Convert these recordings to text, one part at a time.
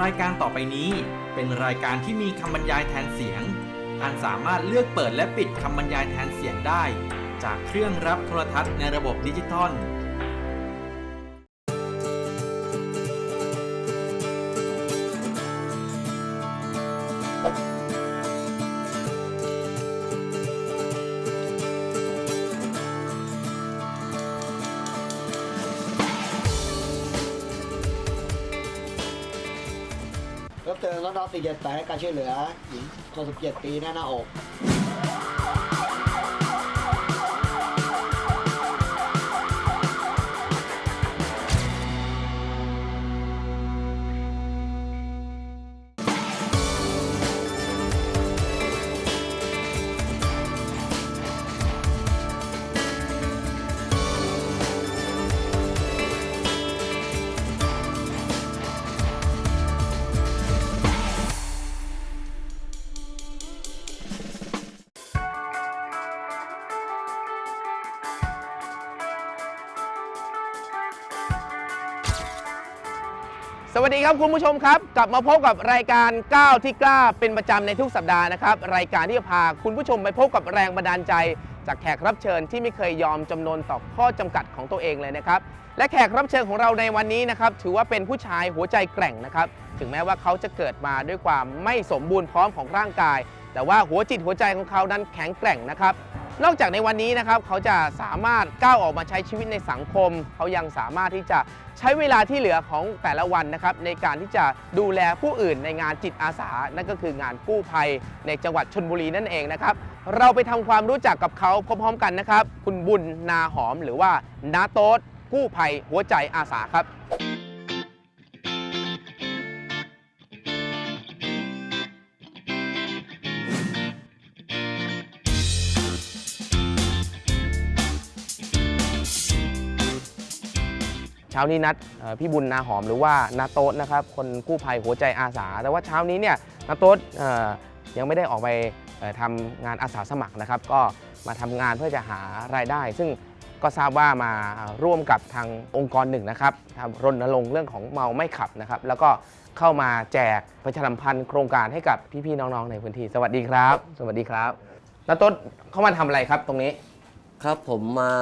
รายการต่อไปนี้เป็นรายการที่มีคำบรรยายแทนเสียง ท่านสามารถเลือกเปิดและปิดคำบรรยายแทนเสียงได้ จากเครื่องรับโทรทัศน์ในระบบดิจิตอล สี่เจ็ดแปดให้การช่วยเหลือหญิงคนสิบเจ็ดปีหน้าหน้าอก วัสดีครับคุณผู้ชมครับ กลับมาพบกับรายการก้าวที่กล้าเป็นประจำในทุกสัปดาห์นะครับ รายการที่จะพาคุณผู้ชมไปพบกับแรงบันดาลใจ จากแขกรับเชิญที่ไม่เคยยอมจำนนต่อข้อจำกัดของตัวเองเลยนะครับ และแขกรับเชิญของเราในวันนี้นะครับถือว่าเป็นผู้ชายหัวใจแกร่งนะครับ ถึงแม้ว่าเขาจะเกิดมาด้วยความไม่สมบูรณ์พร้อมของร่างกาย แต่ว่าหัวจิตหัวใจของเขานั้นแข็งแกร่งนะครับ นอกจากในวันนี้นะครับเขาจะสามารถก้าวออกมาใช้ชีวิตในสังคม เขายังสามารถที่จะใช้เวลาที่เหลือของแต่ละวันนะครับในการที่จะดูแลผู้อื่นในงานจิตอาสา นั่นก็คืองานกู้ภัยในจังหวัดชนบุรีนั่นเองนะครับเราไปทำความรู้จักกับเขาพร้อมๆกันนะครับ คุณบุญนาหอมหรือว่านาโต๊ดกู้ภัยหัวใจอาสาครับ เช้านี้นัดพี่บุญนาหอมหรือว่านาโต๊ดนะครับคนกู้ภัยหัวใจอาสา แต่ว่าเช้านี้เนี่ยนาโต๊ดยังไม่ได้ออกไปเอ่อทำงานอาสาสมัครนะครับ ก็มาทำงานเพื่อจะหารายได้ ซึ่งก็ทราบว่ามาร่วมกับทางองค์กรหนึ่งนะครับทำรณรงค์เรื่องของเมาไม่ขับนะครับ แล้วก็เข้ามาแจกประชาสัมพันธ์โครงการให้กับพี่ๆน้องๆในพื้นที่ สวัสดีครับ สวัสดีครับนาโต๊ดเข้ามาทำอะไรครับตรงนี้ ครับผมมา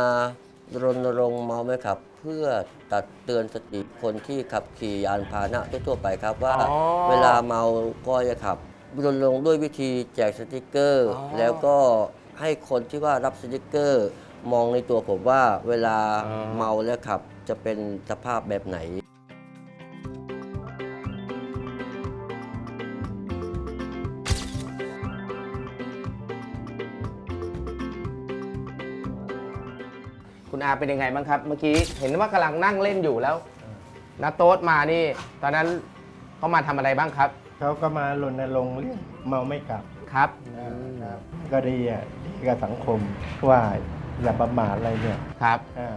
รณรงค์เมาไมครับ เพื่อตัดเตือนสติคนที่ขับขี่ยานพาหนะทั่วๆไปครับว่า อ๋อเวลาเมาก็จะขับรณรงค์ด้วยวิธีแจกสติกเกอร์ อ๋อ แล้วก็ให้คนที่ว่ารับสติกเกอร์ มองในตัวผมว่าเวลาอ๋อเมาแล้วขับจะเป็นสภาพแบบไหน คุณอาเป็นยังไงบ้างครับ เมื่อกี้เห็นว่ากำลังนั่งเล่นอยู่แล้วนาโต๊ดมานี่ ตอนนั้นเขามาทำอะไรบ้างครับเขาก็มารณรงค์เรื่องเมาไม่กลับครับนะครับ ก็ดีอะดีกับสังคมว่าอย่าประมาทอะไรเนี่ยครับ อ่า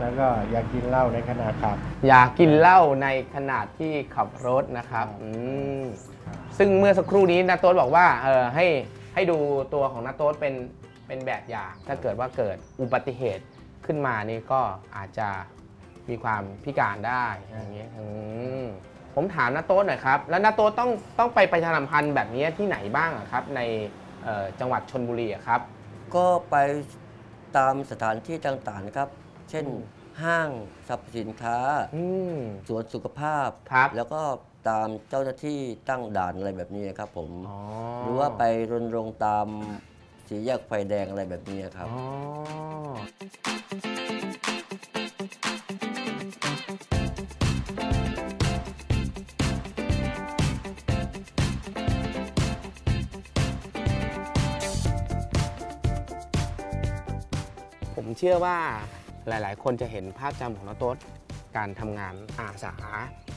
แล้วก็อย่ากินเหล้าในขณะขับ อย่ากินเหล้าในขณะที่ขับรถนะครับอืมซึ่งเมื่อสักครู่นี้นาโต๊ดบอกว่าเออให้ให้ดูตัวของนาโต๊ดเป็นเป็นแบบอย่าง ถ้าเกิดว่าเกิดอุบัติเหตุ ขึ้นมานี่ก็อาจจะมีความพิการได้อย่างเงี้ยอืมผมถามนาโต๊ดหน่อยครับ แล้วนาโต๊ดต้องต้องไปประชาสัมพันธ์แบบนี้ที่ไหนบ้างอะครับ ในเอ่อจังหวัดชนบุรีอะครับ ก็ไปตามสถานที่ต่างๆนะครับ เช่นห้างสรรพสินค้า อืม สวนสุขภาพ ครับ แล้วก็ตามเจ้าหน้าที่ตั้งด่านอะไรแบบนี้ครับผม อ๋อ หรือว่าไปรณรงค์ตาม สีแยกไฟแดงอะไรแบบนี้ครับ อ๋อ ผมเชื่อว่าหลาย ๆ คนจะเห็นภาพจำของน้าโต๊ดการทำงานอาสา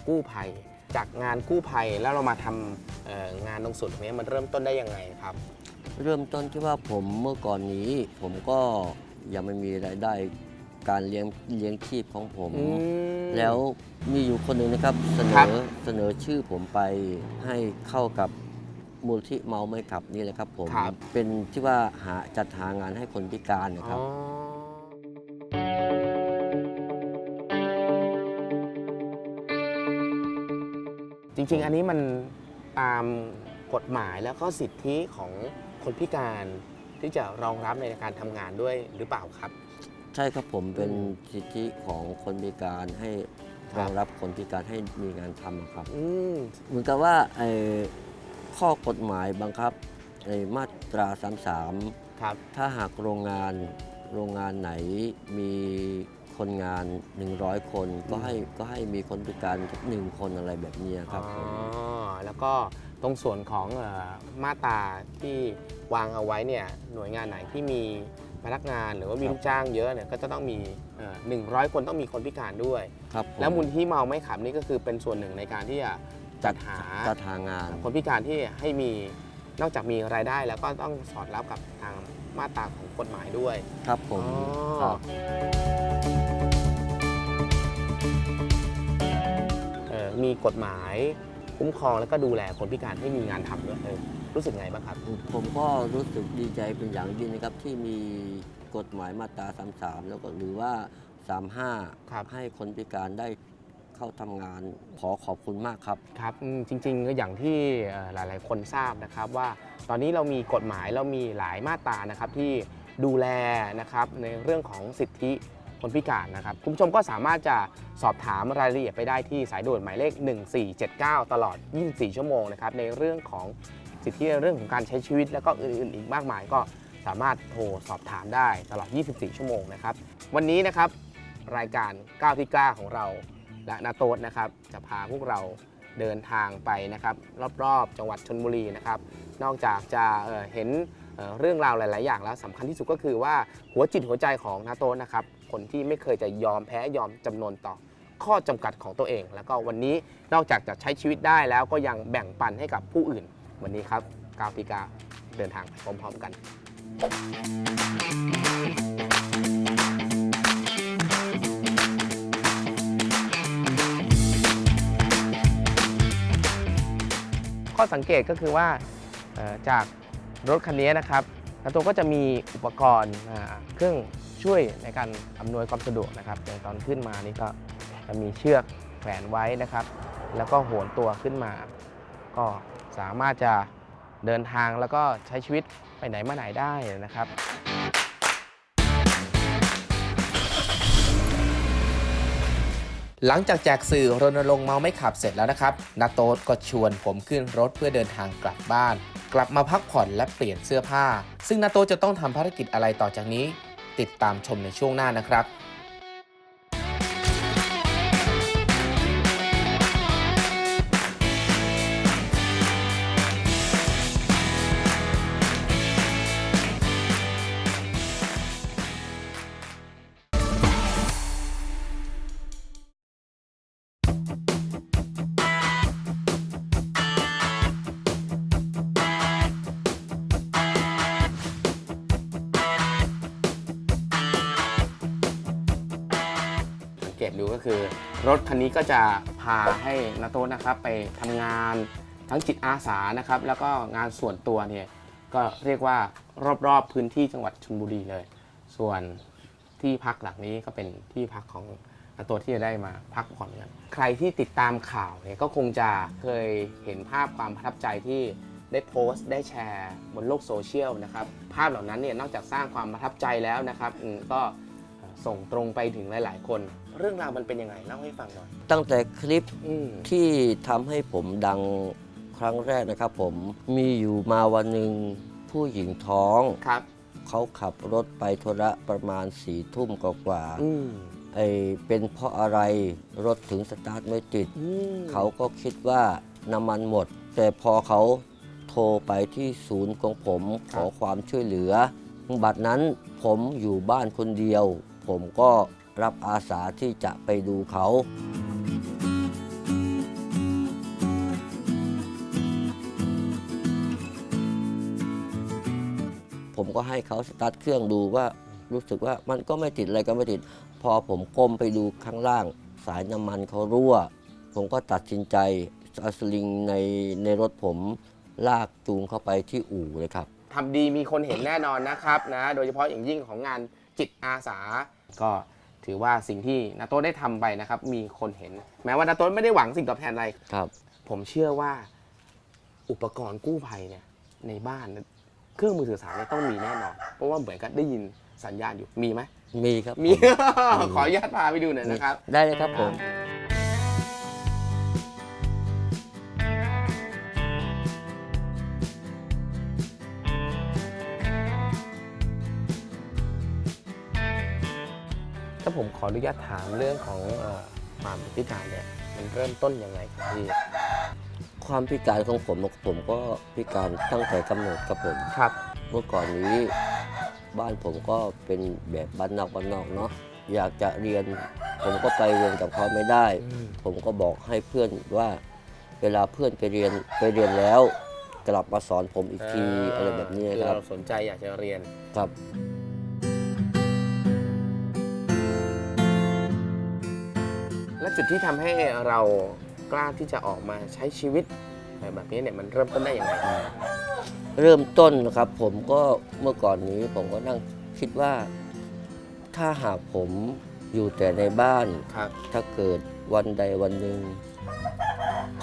กู้ภัย จากงานกู้ภัยแล้วเรามาทำเอ่องานตรงส่วนตรงนี้มันเริ่มต้นได้ยังไงครับ เริ่มต้นที่ว่าผมเมื่อก่อนนี้ ผมก็ยังไม่มีรายได้การเลี้ยงเลี้ยงชีพของผม อืม แล้วมีอยู่คนหนึ่งนะครับเสนครัอบเสนอชื่อผมไปให้เข้ากับมูลที่เมาไม่ขับนี่แหละครับผมครับ เป็นที่ว่าหาจัดหางานให้คนพิการนะครับ อ๋อจริงๆ อันนี้มันตามกฎหมายแล้วก็สิทธิของ คนพิการที่จะรองรับในการทำงานด้วยหรือเปล่าครับ ใช่ครับผมเป็นสิทธิของคนพิการให้ครับ รองรับคนพิการให้มีงานทำอะครับ อืม เหมือนกับว่าไอ้ข้อกฎหมายบังคับไอ้มาตรา33ครับถ้าหากโรงงานโรงงานไหนมีคนงาน 100 คน ก็ให้ก็ให้มีคนพิการสักหนึ่งคนอะไรแบบนี้ครับผม อ๋อ แล้วก็ ตรงส่วนของเอ่อมาตราที่วางเอาไว้เนี่ยหน่วยงานไหนที่มีพนักงานหรือว่ามีลูกจ้างเยอะเนี่ยก็จะต้องมีหนึ่งร้อยคนต้องมีคนพิการด้วย ครับผมแล้วมูลที่เมาไม่ขับนี่ก็คือเป็นส่วนหนึ่งในการที่จะจัดหาจัดหางาน คนพิการที่ให้มีนอกจากมีรายได้แล้วก็ต้องสอดรับกับทางมาตราของกฎหมายด้วย ครับผมอ๋อ ครับ เอ่อมีกฎหมาย คุ้มครองแล้วก็ดูแลคนพิการให้มีงานทำด้วยเออรู้สึกไงบ้างครับ ผมก็รู้สึกดีใจเป็นอย่างยิ่งนะครับที่มีกฎหมายมาตรา 33 แล้วก็หรือว่า 35 ครับให้คนพิการได้เข้าทำงานขอขอบคุณมากครับ ครับอืมจริงๆก็อย่างที่เอ่อหลายๆ คนทราบนะครับว่าตอนนี้เรามีกฎหมายเรามีหลายมาตรานะครับที่ดูแลนะครับในเรื่องของสิทธิ คนพิการนะครับ คุณผู้ชมก็สามารถจะสอบถามรายละเอียดไปได้ที่สายด่วนหมายเลข 1479 ตลอด 24 ชั่วโมงนะครับในเรื่องของสิทธิในเรื่องของการใช้ชีวิต แล้วก็อื่นๆอีกมากมายก็สามารถโทรสอบถามได้ตลอด 24 ชั่วโมงนะครับ วันนี้นะครับรายการก้าที่กล้าของเราและนาโต๊ดนะครับ จะพาพวกเราเดินทางไปนะครับ รอบๆ จังหวัดชนบุรีนะครับ นอกจากจะเเห็นเเรื่องราวหลาย ๆ อย่างแล้วสำคัญที่สุดก็คือว่าหัวจิตหัวใจของนาโต๊ดนะครับ คนที่ไม่เคยจะยอมแพ้ยอมจำนนต่อข้อจำกัดของตัวเอง แล้วก็วันนี้นอกจากจะใช้ชีวิตได้แล้วก็ยังแบ่งปันให้กับผู้อื่น วันนี้ครับกาวพิกาเดินทางไปพร้อมๆกัน ข้อสังเกตก็คือว่าเอ่อจากรถคันนี้นะครับแล้วตัวก็จะมีอุปกรณ์อ่าเครื่อง ช่วยในการอำนวยความสะดวกนะครับอย่างตอนขึ้นมานี่ก็จะมีเชือกแขวนไว้นะครับ แล้วก็โหนตัวขึ้นมา ก็สามารถจะเดินทางแล้วก็ใช้ชีวิตไปไหนมาไหนได้นะครับหลังจากแจกสื่อรณรงค์เมาไม่ขับเสร็จแล้วนะครับนาโต๊ดก็ชวนผมขึ้นรถเพื่อเดินทางกลับบ้าน กลับมาพักผ่อนและเปลี่ยนเสื้อผ้า ซึ่งนาโต๊ดจะต้องทำภารกิจอะไรต่อจากนี้ ติดตามชมในช่วงหน้านะครับ คันนี้ก็จะพาให้นาโต้นะครับไปทำงานทั้งจิตอาสานะครับ แล้วก็งานส่วนตัวเนี่ยก็เรียกว่ารอบๆพื้นที่จังหวัดชลบุรีเลย ส่วนที่พักหลังนี้ก็เป็นที่พักของนาโตที่จะได้มาพักผ่อนกันใครที่ติดตามข่าวเนี่ยก็คงจะเคยเห็นภาพความประทับใจที่ได้โพสต์ได้แชร์บนโลกโซเชียลนะครับ ภาพเหล่านั้นเนี่ยนอกจากสร้างความประทับใจแล้วนะครับ ก็ส่งตรงไปถึงหลาย ๆ คน เรื่องราวมันเป็นยังไงเล่าให้ฟังหน่อย ตั้งแต่คลิปอืมที่ทำให้ผมดังครั้งแรกนะครับผมมีอยู่มาวันหนึ่งผู้หญิงท้อง ครับ เขาขับรถไปธุระประมาณสี่ทุ่มกว่าๆ อืมไอเป็นเพราะอะไรรถถึงสตาร์ทไม่ติด อืมเขาก็คิดว่าน้ำมันหมด แต่พอเขาโทรไปที่ศูนย์ของผมขอความช่วยเหลือ บัดนั้นผมอยู่บ้านคนเดียว ผมก็ รับอาสาที่จะไปดูเขาผมก็ให้เขาสตาร์ทเครื่องดูว่ารู้สึกว่ามันก็ไม่ติดอะไรก็ไม่ติด พอผมก้มไปดูข้างล่าง สายน้ำมันเขารั่ว ผมก็ตัดสินใจเอาสลิงในในรถผมลากจูงเข้าไปที่อู่เลยครับทำดีมีคนเห็นแน่นอนนะครับนะ โดยเฉพาะอย่างยิ่งของงานจิตอาสา ก็ ถือว่าสิ่งที่นาโต้ได้ทำไปนะครับ มีคนเห็น แม้ว่านาโต้ไม่ได้หวังสิ่งตอบแทนอะไรครับผผมเชื่อว่าอุปกรณ์กู้ภัยเนี่ยในบ้านเนี่ยเครื่องมือสื่อสารเนี่ยต้องมีแน่นอน เพราะว่าเหมือนกับได้ยินสัญญาณอยู่มีไหมมีครับมีผมขออนุญาตพาไปดูหน่อยนะครับ ได้เลยครับผม ถ้าผมขออนุญาตถามเรื่องของเอ่อความพิการเนี่ยมันเริ่มต้นยังไงครับพี่ความพิการของผมผมก็พิการตั้งแต่กำเนิดครับผมครับเมื่อก่อนนี้บ้านผมก็เป็นแบบบ้านนอกบ้านนอกเนาะอยากจะเรียน ผมก็ไปเรียนกับเขาไม่ได้ ผมก็บอกให้เพื่อนว่า เวลาเพื่อนไปเรียนไปเรียนแล้ว กลับมาสอนผมอีกทีอะไรแบบนี้คือครับเราสนใจอยากจะเรียนครับ จุดที่ทำให้เรากล้าที่จะออกมาใช้ชีวิตแบบนี้เนี่ยมันเริ่มต้นได้ยังไงเริ่มต้นนะครับ ผมก็เมื่อก่อนนี้ผมก็นั่งคิดว่า ถ้าหากผมอยู่แต่ในบ้าน ครับ ถ้าเกิดวันใดวันหนึ่ง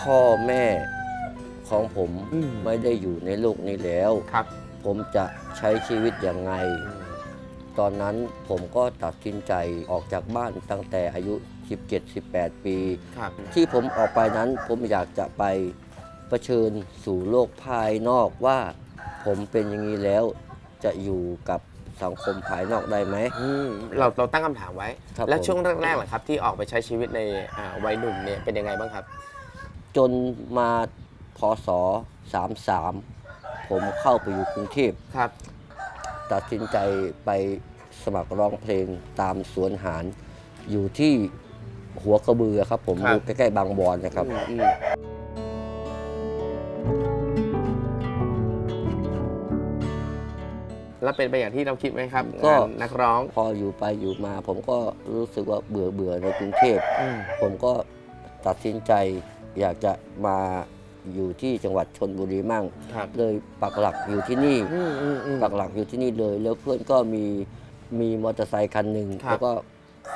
พ่อแม่ของผมอืม ไม่ได้อยู่ในโลกนี้แล้ว ครับผมจะใช้ชีวิตยังไง ตอนนั้นผมก็ตัดสินใจออกจากบ้านตั้งแต่อายุ 17-18 ปี ครับที่ผมออกไปนั้นผมอยากจะไปเผชิญสู่โลกภายนอกว่า ผมเป็นอย่างนี้แล้วจะอยู่กับสังคมภายนอกได้ไหม อืมเราเราตั้งคำถามไว้ ครับและผม ช่วงแรกๆเหรอครับที่ออกไปใช้ชีวิตในอ่าวัยหนุ่มเนี่ยเป็นยังไงบ้างครับ จนมาพศ33 ผมเข้าไปอยู่กรุงเทพ ครับ ตัดสินใจไปสมัครร้องเพลงตามสวนหารอยู่ที่ หัวกระบือครับผมครับ อยู่ใกล้ๆบางบอนนะครับอืมอืมแล้วเป็นไปอย่างที่เราคิดไหมครับก็ งานนักร้องพออยู่ไปอยู่มา ผมก็รู้สึกว่าเบื่อเบื่อในกรุงเทพอืมผมก็ตัดสินใจ อยากจะมาอยู่ที่จังหวัดชนบุรีมั่ง ครับเลยปักหลักอยู่ที่นี่ อืมอืมอืม ปักหลักอยู่ที่นี่เลย แล้วเพื่อนก็มีมีมอเตอร์ไซคันหนึ่งครับ แล้วก็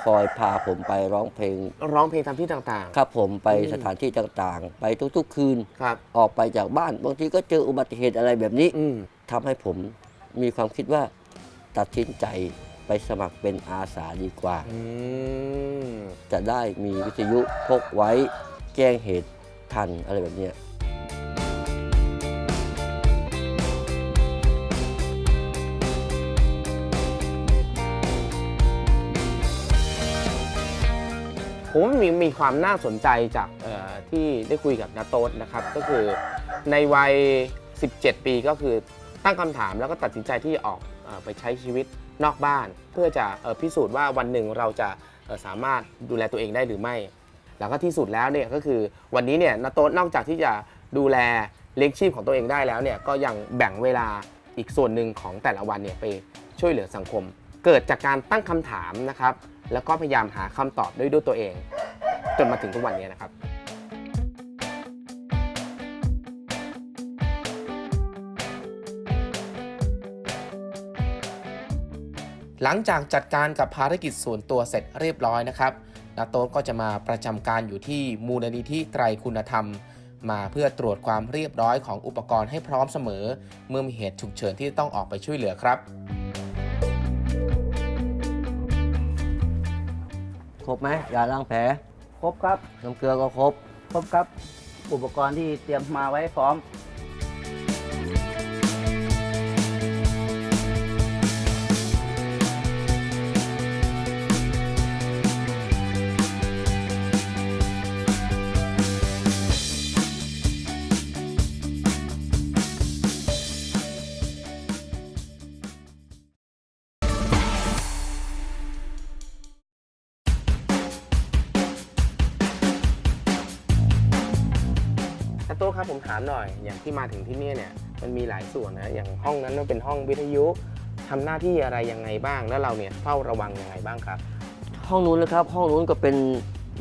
คอยพาผมไปร้องเพลง ร้องเพลงตามที่ต่าง ครับผมไปอืมสถานที่ต่างๆ ไปทุกๆ คืน ๆ ครับ ออกไปจากบ้านบางทีก็เจออุบัติเหตุอะไรแบบนี้อืม ทำให้ผมมีความคิดว่าตัดสินใจไปสมัครเป็นอาสาดีกว่า อืม จะได้มีวิทยุพกไว้แจ้งเหตุทันอะไรแบบเนี้ย ผมว่ามีมีความน่าสนใจจากที่ได้คุยกับนาโต๊ดนะครับ ก็คือในวัย 17 ปีก็คือตั้งคำถามแล้วก็ตัดสินใจที่ออกไปใช้ชีวิตนอกบ้าน เพื่อจะออพิสูจน์ว่าวันหนึ่งเราจะออสามารถดูแลตัวเองได้หรือไม่ แล้วก็ที่สุดแล้วเนี่ยก็คือวันนี้เนี่ยนาโต๊ดนอกจากที่จะดูแลเลี้ยงชีพของตัวเองได้แล้วเนี่ยก็ยังแบ่งเวลาอีกส่วนหนึ่งของแต่ละวันเนี่ยไปช่วยเหลือสังคม เกิดจากการตั้งคำถามนะครับ แล้วก็พยายามหาคำตอบด้วยด้วยตัวเอง จนมาถึงทุกวันนี้นะครับหลังจากจัดการกับภารกิจส่วนตัวเสร็จเรียบร้อยนะครับนาโต๊ก็จะมาประจำการอยู่ที่มูลนิธิไตรคุณธรรม มาเพื่อตรวจความเรียบร้อยของอุปกรณ์ให้พร้อมเสมอ เมื่อมีเหตุฉุกเฉินที่ต้องออกไปช่วยเหลือครับ ครบไหมยาล้างแผลครบครับน้ำเกลือก็ครบ ครบครับ อุปกรณ์ที่เตรียมมาไว้พร้อมามหน่อย อย่างที่มาถึงที่เนี่ยเนี่ยมันมีหลายส่วนนะ อย่างห้องนั้นมันเป็นห้องวิทยุทำหน้าที่อะไรยังไงบ้าง แล้วเราเนี่ยเฝ้าระวังยังไงบ้างครับ ห้องนู้นนะครับ ห้องนู้นก็เป็น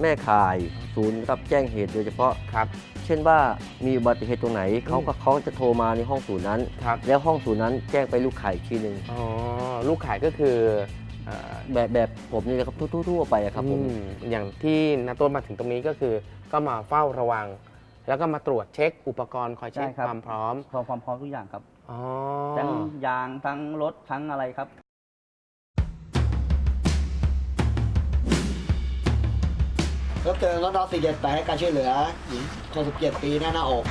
แม่ข่ายศูนย์รับแจ้งเหตุโดยเฉพาะครับ เช่นว่ามีอุบัติเหตุตรงไหนเขาก็เขาจะโทรมาในห้องศูนย์นั้นครับแล้วห้องศูนย์นั้นแจ้งไปลูกข่ายอีกทีหนึ่งอ๋อลูกขายก็คือเอ่อแบบแบบผมนี่นะครับทั่วๆไปอะครับผมอืมอย่างที่นาโต้มาถึงตรงนี้ก็คือก็มาเฝ้าระวัง แล้วก็มาตรวจเช็คอุปกรณ์คอยเช็คใช่ครับ ความพร้อมพร้อมพร้อมพร้อมทุกอย่างครับอ๋อ ทั้งยางทั้งรถทั้งอะไรครับรับเติมรถน้องสี่เจ็ดแปดให้การช่วยเหลือหญิงคนสิบเจ็ดปีหน้าหน้าอก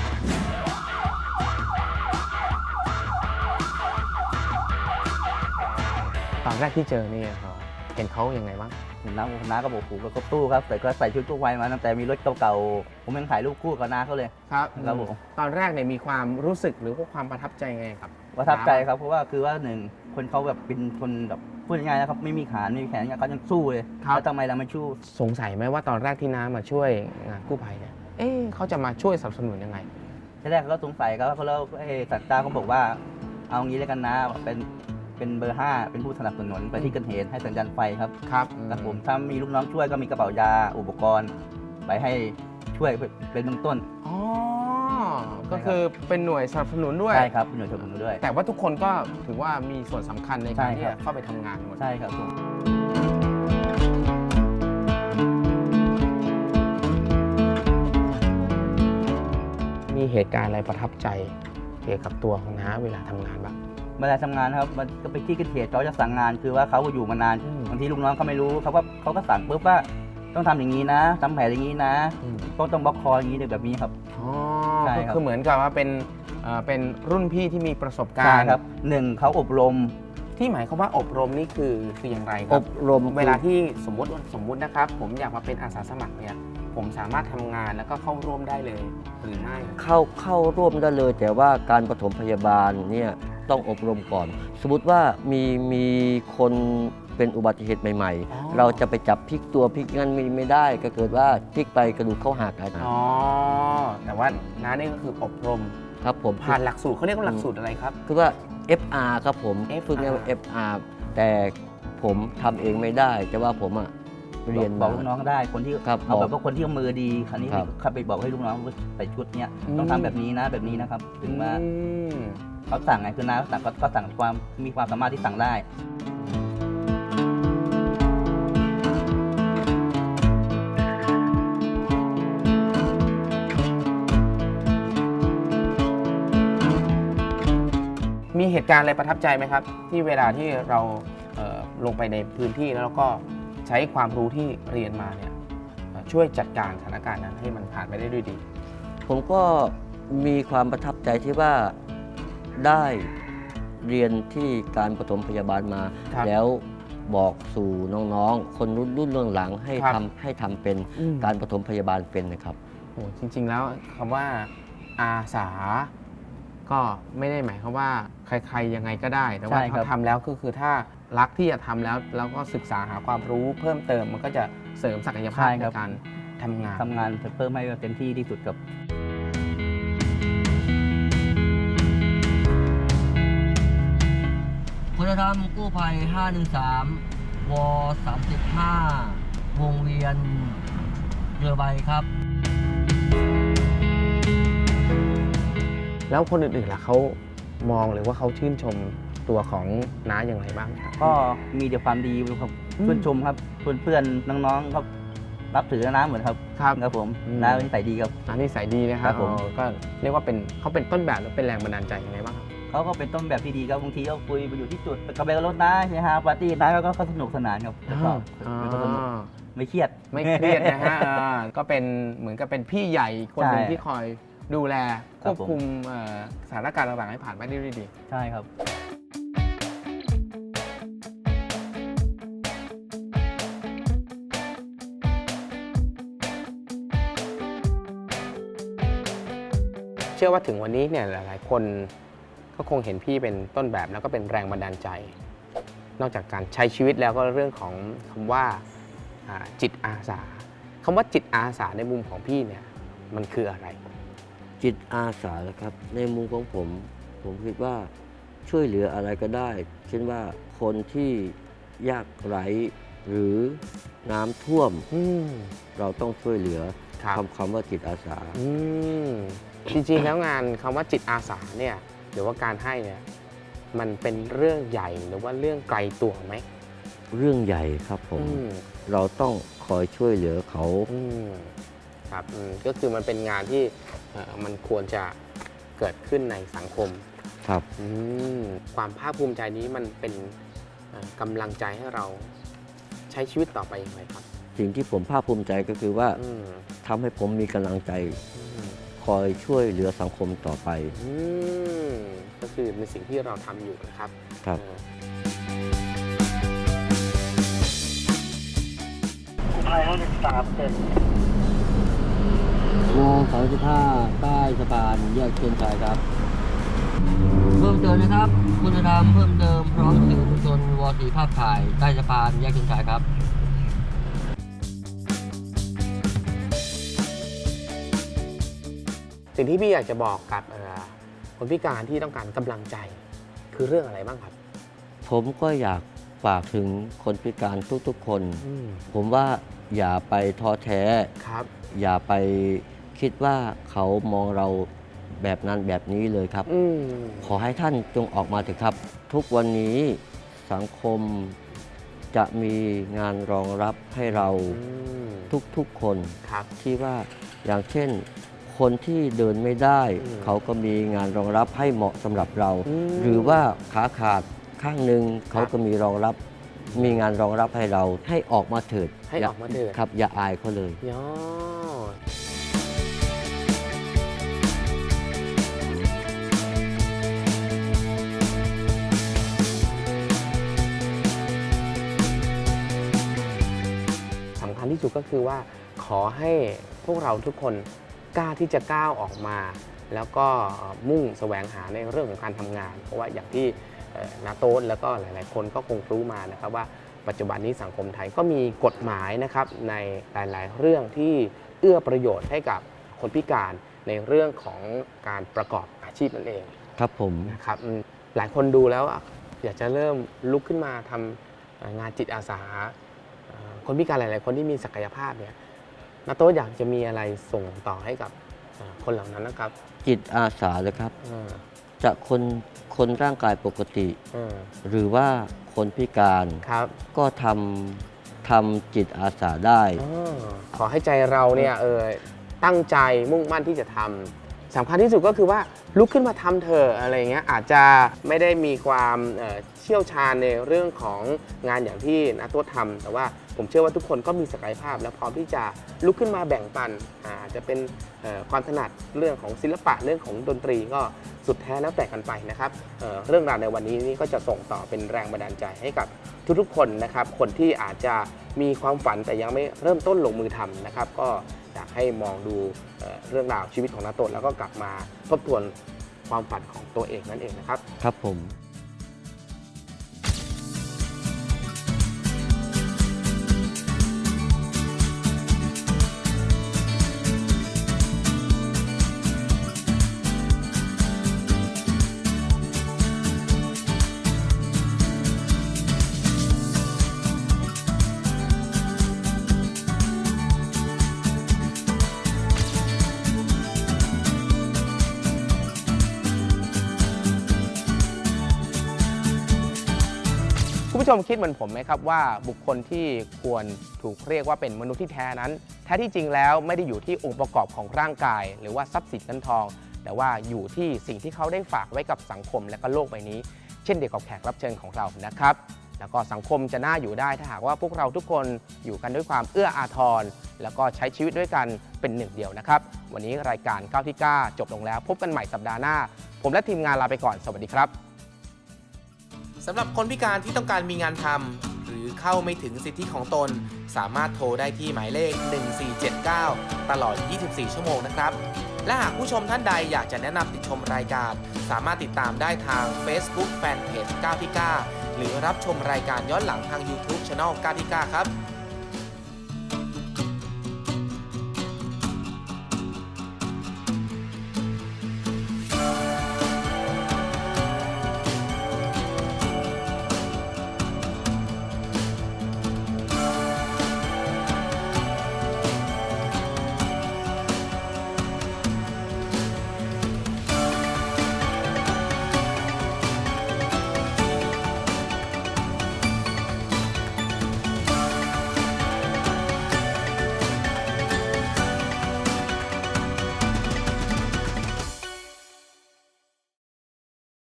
ตอนแรกที่เจอนี่ครับเห็นเขายังไงบ้างน้าน้าก็บอกผูกกับตู้ครับแต่ก็ใส่ชุดกู้ภัยมาตั้งแต่มีรถเก่าๆผมยังถ่ายรูปคู่กับน้าเขาเลย ครับครับผม ตอนแรกเนี่ยมีความรู้สึกหรือว่าความประทับใจไงครับประทับใจครับเพราะว่าคือว่าหนึ่งคนเขาแบบเป็นคนแบบพูดง่ายๆนะครับไม่มีขาไม่มีแขนเขายังสู้เลยครับแล้วทำไมเราไม่สู้สงสัยไหมว่าตอนแรกที่น้ามาช่วยงานกู้ภัยเนี่ยเอ๊ะเขาจะมาช่วยสนับสนุนยังไงทีแรกเขาก็สงสัยครับเขาแล้วเอ้สัตว์ตาเขาบอกว่า เอางี้แล้วกันนะเป็น เป็นเบอร์ห้าเป็นผู้สนับสนุนไปที่เกิดเหตุให้สัญญาณไฟครับครับครับผมถ้ามีลูกน้องช่วยก็มีกระเป๋ายาอุปกรณ์ไปให้ช่วยเป็นเบื้องต้นอ๋อก็คือเป็นหน่วยสนับสนุนด้วยใช่ครับเป็นหน่วยสนับสนุนด้วย แต่ว่าทุกคนก็ถือว่ามีส่วนสำคัญในใช่การที่ครัจะบเข้าไปทำงานหมดใช่ครับผมมีเหตุการณ์อะไรประทับใจเกี่ยวกับตัวของน้าเวลาทำงานบ้าง เวลาทำงานนะครับมันก็ไปที่เกิดเหตุเขาจะสั่งงานคือว่าเขาอยู่มานานอืม บางทีลูกน้องเขาไม่รู้เขาก็เขาก็สั่งปุ๊บว่าต้องทำอย่างนี้นะทำแผลอย่างนี้นะต้องต้องบล็อกคออย่างนี้แบบนี้ครับ อ๋อใช่ก็ครับ คือเหมือนกับว่าเป็นเอ่อเป็นรุ่นพี่ที่มีประสบกาใช่รณ์ครับหนึ่งเขาอบรม ที่หมายความว่าอบรมนี่คือคืออย่างไรคอรับบรมเวลาที่สมมติสมมุตินะครับ ผมอยากมาเป็นอาสาสมัครเนี่ยผมสามารถทำงานแล้วก็เข้าร่วมได้เลยหรือไม่ เข้าเข้าร่วมได้เลย แต่ว่าการปฐมพยาบาลเนี่ย ต้องอบรมก่อน สมมติว่ามีมีคนเป็นอุบัติเหตุใหม่ อ๋อ ๆ เราจะไปจับพลิกตัวพลิกงั้นไม่ไม่ได้ ก็เกิดว่าพลิกไปกระดูกเข้าหักนะอ๋อ แต่ว่าน้านี่ก็คืออบรม ครับผม ผ่านหลักสูตรเขาเรียกว่าหลักสูตรอะไรครับ คือว่า FR ครับผม FR ฝึกเรียกว่า FR แต่ผมทำเองไม่ได้ แต่ว่าผมอะ เรียนบอมากลูกน้องได้คนที่ครับเอาแบบบอกว่าคนที่เอามือดีคันนี้ครับเข้าไปบอกให้ลูกน้องว่าใส่ชุดเนี้ยต้องทำแบบนี้นะแบบนี้นะครับถึงว่าอืมเขาสั่งไงคือน้าสั่งก็ก็สั่งความมีความสามารถที่สั่งได้ มีเหตุการณ์อะไรประทับใจไหมครับ ที่เวลาที่เราเอ่อลงไปในพื้นที่แล้วเราก็ ใช้ความรู้ที่เรียนมาเนี่ยเอ่อช่วยจัดการสถานการณ์นั้นให้มันผ่านไปได้ด้วยดี ผมก็มีความประทับใจที่ว่าได้เรียนที่การปฐมพยาบาลมา ครับแล้วบอกสู่น้องๆ คนรุ่นรุ่นเรื่องหลังให้ครับทำให้ทำเป็นอืม การปฐมพยาบาลเป็นนะครับ โอ้จริง ๆ แล้วคำว่าอาสา ก็ไม่ได้หมายความว่าใครๆยังไงก็ได้ แต่ว่าใช่ครัถ้าบ ทำแล้วก็คือถ้า รักที่จะทำแล้วแล้วก็ศึกษาหาความรู้เพิ่มเติมมันก็จะเสริมศักยภาพในการทำงานทำงานเพิ่มให้เต็มที่ที่สุดกับคุณธรรมกู้ภัย 513 ว 35 วงเวียนเรือใบครับ แล้วคนอื่นๆล่ะเขามองหรือว่าเขาชื่นชม ตัวของน้าอย่างไรบ้างครับ ก็มีแต่ความดีครับอืมชื่นชมครับเพื่อนเพื่อนๆน้องๆครับรับถือน้าเหมือนครับครับ ครับผมอืม น้านิสัยดีครับ น้านี่ใส่ดีนะคครัรับบผม อ๋อก็เรียกว่าเป็นเขาเป็นต้นแบบหรือเป็นแรงบันดาลใจยังไงบ้างครับ เขาก็เป็นต้นแบบที่ดีครับบางทีก็คุยไปอยู่ที่จุดกาแฟกับรถนะเฮฮาปาร์ตี้นะก็ก็สนุกสนานครับแล้วก็อ๋อเป็นคนสนุกไม่เครียด ไม่เครียดนะฮะ อ่าก็เป็นเหมือนกับเป็นพี่ใหญ่คนหนึ่งใช่ที่คอยดูแลคครับวบผม คุมเอ่อสถานการณ์ต่างๆให้ผ่านไปได้ด้วยดี ใช่ครับ ชื่อว่าถึงวันนี้เนี่ยหลาย ๆ คนก็คงเห็นพี่เป็นต้นแบบแล้วก็เป็นแรงบันดาลใจ นอกจากการใช้ชีวิตแล้วก็เรื่องของคำว่าอ่าจิตอาสาคำว่าจิตอาสาในมุมของพี่เนี่ยมันคืออะไร จิตอาสานะครับ ในมุมของผม ผมคิดว่าช่วยเหลืออะไรก็ได้ เช่นว่าคนที่ยากไร้หรือน้ำท่วมอืมเราต้องช่วยเหลือ ครับ คำคำว่าจิตอาสา อืมจริงๆแล้วงานคำว่าจิตอาสาเนี่ยหรือว่าการให้เนี่ยมันเป็นเรื่องใหญ่หรือว่าเรื่องไกลตัวไหมเรื่องใหญ่ครับผม อืมเราต้องคอยช่วยเหลือเขา อืมครับอืมก็คือมันเป็นงานที่เอ่อมันควรจะเกิดขึ้นในสังคมครับ อืมความภาคภูมิใจนี้มันเป็นเอ่อกำลังใจให้เราใช้ชีวิตต่อไปอย่างไรครับ สิ่งที่ผมภาคภูมิใจก็คือว่าอืมทำให้ผมมีกำลังใจอืมคอยช่วยเหลือสังคมต่อไป อืมก็คือเป็นสิ่งที่เราทำอยู่นะครับครับ เอ่อโมสามสิบห้าใต้สะพานแยกเชียนชายครับ เพิ่มเติมนะครับ คุณธรรมเพิ่มเติมพร้อมสื่อมวลชนวสีภาพถ่ายใต้สะพานแยกเชียนชายครับ สิ่งที่พี่อยากจะบอกกับเอ่อคนพิการที่ต้องการกำลังใจคือเรื่องอะไรบ้างครับ ผมก็อยากฝากถึงคนพิการทุกๆคนอืมผมว่าอย่าไปท้อแท้ครับ อย่าไปคิดว่าเขามองเราแบบนั้นแบบนี้เลยครับอืมขอให้ท่านจงออกมาเถอะครับ ทุกวันนี้สังคมจะมีงานรองรับให้เราอืมทุกๆคนครับที่ว่าอย่างเช่น คนที่เดินไม่ได้อืมเขาก็มีงานรองรับให้เหมาะสำหรับเราอืมหรือว่าขาขาดข้างหนึ่งเขาก็มีรองรับ มีงานรองรับให้เราให้ออกมาเถิดให้ออกมาเถิดครับอย่าอายเขาเลยย่อสำคัญที่สุดก็คือว่าขอให้พวกเราทุกคน กล้าที่จะก้าวออกมา แล้วก็มุ่งแสวงหาในเรื่องของการทำงาน เพราะว่าอย่างที่เอ่อนาโต้นแล้วก็หลาย ๆ คนก็คงรู้มานะครับว่าปัจจุบันนี้สังคมไทยก็มีกฎหมายนะครับในหลาย ๆ เรื่องที่เอื้อประโยชน์ให้กับคนพิการในเรื่องของการประกอบอาชีพนั่นเองครับผมนะครับอืมหลายคนดูแล้วอะอยากจะเริ่มลุกขึ้นมาทำเอ่องานจิตอาสาเอ่อคนพิการหลาย ๆ คนที่มีศักยภาพเนี่ย นาโต้อยากจะมีอะไรส่งต่อให้กับเอ่อคนเหล่านั้นนะครับจิตอาสาเลยครับเออจะคนคนร่างกายปกติเออหรือว่าคนพิการครับก็ทำทำจิตอาสาได้ออขอให้ใจเราเนี่ยเออตั้งใจมุ่งมั่นที่จะทำสำคัญที่สุดก็คือว่าลุกขึ้นมาทำเถอะอะไรเงี้ยอาจจะไม่ได้มีความเอ่อเชี่ยวชาญในเรื่องของงานอย่างที่นาตัวทำแต่ว่า ผมเชื่อว่าทุกคนก็มีศักยภาพ และพร้อมที่จะลุกขึ้นมาแบ่งปันอาจจะเป็นความถนัดเรื่องของศิลปะเรื่องของดนตรีก็สุดแท้แล้วแต่กันไปนะครับเเรื่องราวในวันนี้นี่ก็จะส่งต่อเป็นแรงบันดาลใจให้กับทุกๆคนนะครับ คนที่อาจจะมีความฝันแต่ยังไม่เริ่มต้นลงมือทำนะครับ ก็อยากให้มองดูเอ่อเรื่องราวชีวิตของนาโตนแล้วก็กลับมาทบทวนความฝันของตัวเองนั่นเองนะครับ ครับผม ชมคิดเหมือนผมไหมครับว่าบุคคลที่ควรถูกเรียกว่าเป็นมนุษย์ที่แท้นั้น แท้ที่จริงแล้วไม่ได้อยู่ที่องค์ประกอบของร่างกาย หรือว่าทรัพย์สินเงินทอง แต่ว่าอยู่ที่สิ่งที่เขาได้ฝากไว้กับสังคมและก็โลกใบนี้ เช่นเดียวกับแขกรับเชิญของเรานะครับ แล้วก็สังคมจะน่าอยู่ได้ถ้าหากว่าพวกเราทุกคนอยู่กันด้วยความเอื้ออาทรแล้วก็ใช้ชีวิตด้วยกันเป็นหนึ่งเดียวนะครับ วันนี้รายการ9ที่9จบลงแล้ว พบกันใหม่สัปดาห์หน้า ผมและทีมงานลาไปก่อนสวัสดีครับ สำหรับคนพิการที่ต้องการมีงานทำหรือเข้าไม่ถึงสิทธิของตน สามารถโทรได้ที่หมายเลข 1479 ตลอด 24 ชั่วโมงนะครับ และหากผู้ชมท่านใดอยากจะแนะนำติดชมรายการ สามารถติดตามได้ทาง Facebook Fanpage 9พิก้าหรือรับชมรายการย้อนหลังทาง YouTube Channel 9พิก้าครับ